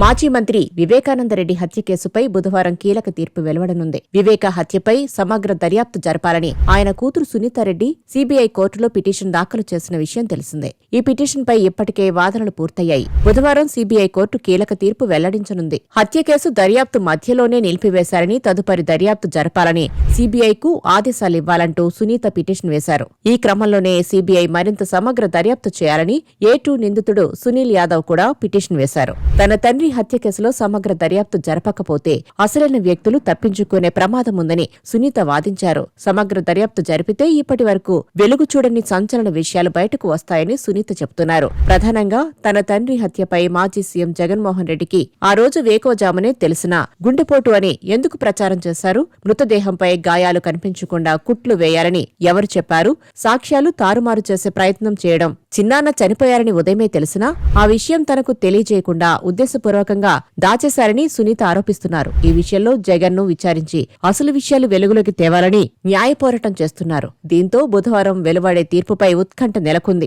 మాజీ మంత్రి వివేకానందరెడ్డి హత్య కేసుపై బుధవారం కీలక తీర్పు వెలువడనుంది. వివేక హత్యపై సమగ్ర దర్యాప్తు జరపాలని ఆయన కూతురు సునీతారెడ్డి సీబీఐ కోర్టులో పిటిషన్ దాఖలు చేసిన విషయం తెలిసిందే. ఈ పిటిషన్పై ఇప్పటికే వాదనలు పూర్తయ్యాయి. బుధవారం సీబీఐ కోర్టు కీలక తీర్పు వెల్లడించనుంది. హత్య కేసు దర్యాప్తు మధ్యలోనే నిలిపివేశారని తదుపరి దర్యాప్తు జరపాలని సీబీఐకు ఆదేశాలివ్వాలంటూ సునీత పిటిషన్ వేశారు. ఈ క్రమంలోనే సీబీఐ మరింత సమగ్ర దర్యాప్తు చేయాలని ఏ టూ నిందితుడు సునీల్ యాదవ్ కూడా పిటిషన్ వేశారు. తన తండ్రి హత్య కేసులో సమగ్ర దర్యాప్తు జరపకపోతే అసలైన వ్యక్తులు తప్పించుకునే ప్రమాదం ఉందని సునీత వాదించారు. సమగ్ర దర్యాప్తు జరిపితే ఇప్పటి వరకు వెలుగు చూడని సంచలన విషయాలు బయటకు వస్తాయని సునీత చెబుతున్నారు. ప్రధానంగా తన తండ్రి హత్యపై మాజీ సీఎం జగన్మోహన్ రెడ్డికి ఆ రోజు వేకోజామునే తెలిసిన గుండెపోటు అని ఎందుకు ప్రచారం చేశారు? మృతదేహంపై గాయాలు కనిపించకుండా కుట్లు వేయాలని ఎవరు చెప్పారు? సాక్ష్యాలు తారుమారు చేసే ప్రయత్నం చేయడం చిన్నాన్న చనిపోయారని ఉదయమే తెలిసినా ఆ విషయం తనకు తెలియజేయకుండా ఉద్దేశపూర్వకంగా దాచేశారని సునీత ఆరోపిస్తున్నారు. ఈ విషయంలో జగన్ను విచారించి అసలు విషయాలు వెలుగులోకి తేవాలని న్యాయ పోరాటం చేస్తున్నారు. దీంతో బుధవారం వెలువడే తీర్పుపై ఉత్కంఠ నెలకొంది.